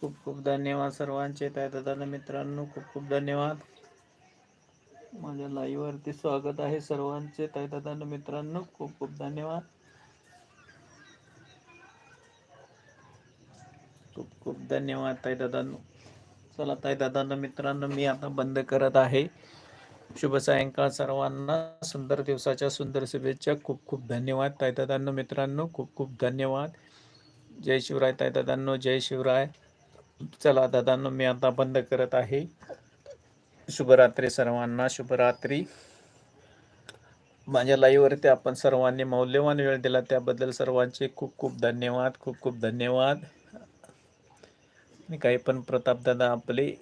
खूप खूप धन्यवाद सर्वांचे. त्या दादा मित्रांनो खूप खूप धन्यवाद. माझ्या लाईव्ह वरती स्वागत आहे सर्वांचे. त्या दादा मित्रांनो खूप खूप धन्यवाद. खूप खूप धन्यवाद ताई दादांनो. चला ताई दादांना मित्रांनो मी आता बंद करत आहे. शुभ सायंकाळ सर्वांना. सुंदर दिवसाच्या सुंदर शुभेच्छा. खूप खूप धन्यवाद ताई दादांनो मित्रांनो खूप खूप धन्यवाद. जय शिवराय ताई दादांनो जय शिवराय. चला दादांनो मी आता बंद करत आहे. शुभरात्री सर्वांना. शुभरात्री. माझ्या लाईव्हवरती आपण सर्वांनी मौल्यवान वेळ दिला त्याबद्दल सर्वांचे खूप खूप धन्यवाद खूप खूप धन्यवाद. काही पण प्रताप दादा आपले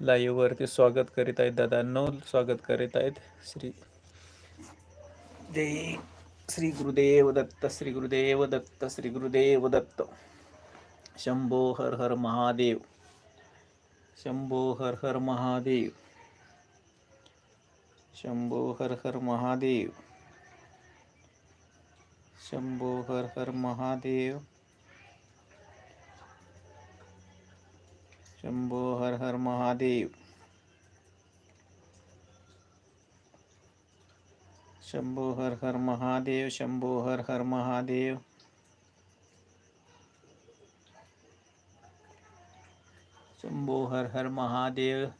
लाईव्हवरती स्वागत करीत आहेत. दादांनो स्वागत करीत आहेत. श्री दे श्री गुरुदेव दत्त श्री गुरुदेव दत्त श्री गुरुदेव दत्त. शंभो हर हर महादेव। शंभो हर हर महादेव। शंभो हर हर महादेव। शंभो हर हर महादेव। शंभो हर हर महादेव। शंभो हर हर महादेव, शंभो हर हर महादेव। शंभो हर हर महादेव।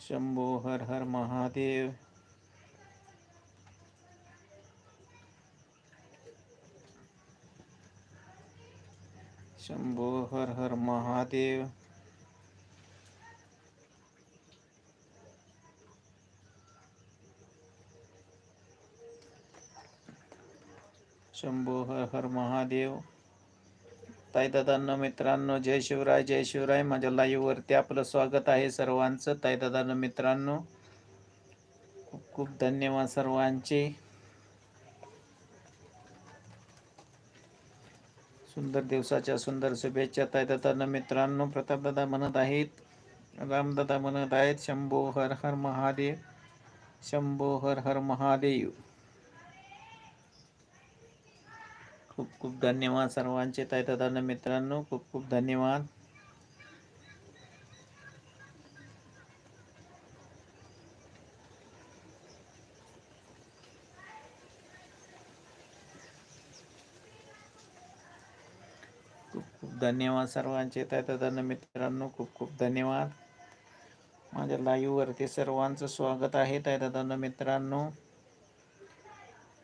शंभो हर हर महादेव। शंभो हर हर महादेव। शंभो हर हर महादेव। ताई दादांनो मित्रांनो जय शिवराय जय शिवराय. माझ्या लाईववरती आपलं स्वागत आहे सर्वांचं. ताई दादांनो मित्रांनो खूप खूप धन्यवाद सर्वांचे. सुंदर दिवसाच्या सुंदर शुभेच्छा ताई दादांनो मित्रांनो. प्रतापदादा म्हणत आहेत रामदादा म्हणत आहेत शंभो हर हर महादेव शंभो हर हर महादेव. खूप खूप धन्यवाद सर्वांचे ताई मित्रांनो खूप खूप धन्यवाद. खूप खूप धन्यवाद सर्वांचे ताई मित्रांनो खूप खूप धन्यवाद. माझ्या लाईव्ह वरती सर्वांचं स्वागत आहे ताई मित्रांनो.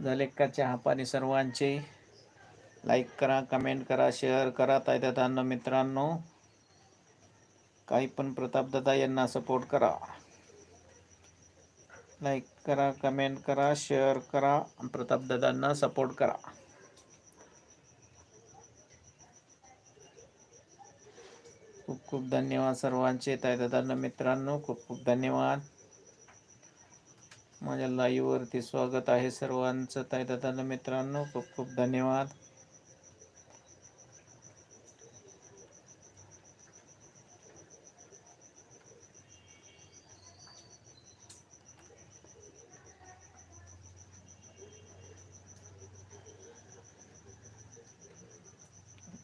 झाले का चहा पाणी सर्वांचे? लाईक करा कमेंट करा शेअर करा तायदादांना मित्रांनो. काही पण प्रतापदादा यांना सपोर्ट करा. लाईक करा कमेंट करा शेअर करा प्रतापदादांना सपोर्ट करा. खूप खूप धन्यवाद सर्वांचे तायदादांना मित्रांनो. खूप खूप धन्यवाद. माझ्या लाईव्हवरती स्वागत आहे सर्वांचं तायदादांना मित्रांनो. खूप खूप धन्यवाद.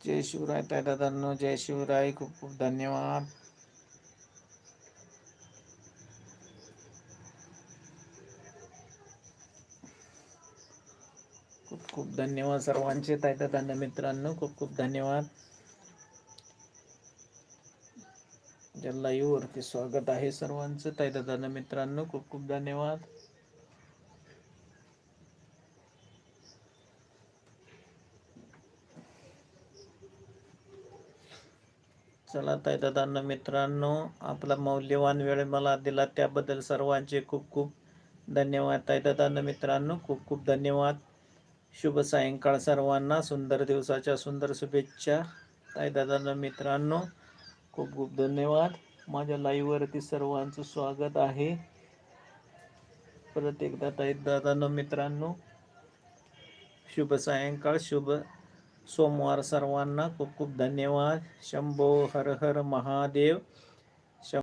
जय शिवराय ताई दादांनो जय शिवराय. खूप खूप धन्यवाद. खूप खूप धन्यवाद सर्वांचे ताई मित्रांनो. खूप खूप धन्यवाद. ज्यांना स्वागत आहे सर्वांचं ताई मित्रांनो. खूप खूप धन्यवाद. चला ताई दादांना मित्रांनो आपला मौल्यवान वेळ मला दिला त्याबद्दल सर्वांचे खूप खूप धन्यवाद. ताई दादांना मित्रांनो खूप खूप धन्यवाद. शुभ सायंकाळ सर्वांना सुंदर दिवसाच्या सुंदर शुभेच्छा. ताई दादांना मित्रांनो खूप खूप धन्यवाद. माझ्या लाईव्हवरती सर्वांचं स्वागत आहे. परत एकदा ताई दादांना मित्रांनो शुभ सायंकाळ शुभ सोमवार सर्वांना खूप खूप धन्यवाद. शंभो हर हर महादेव.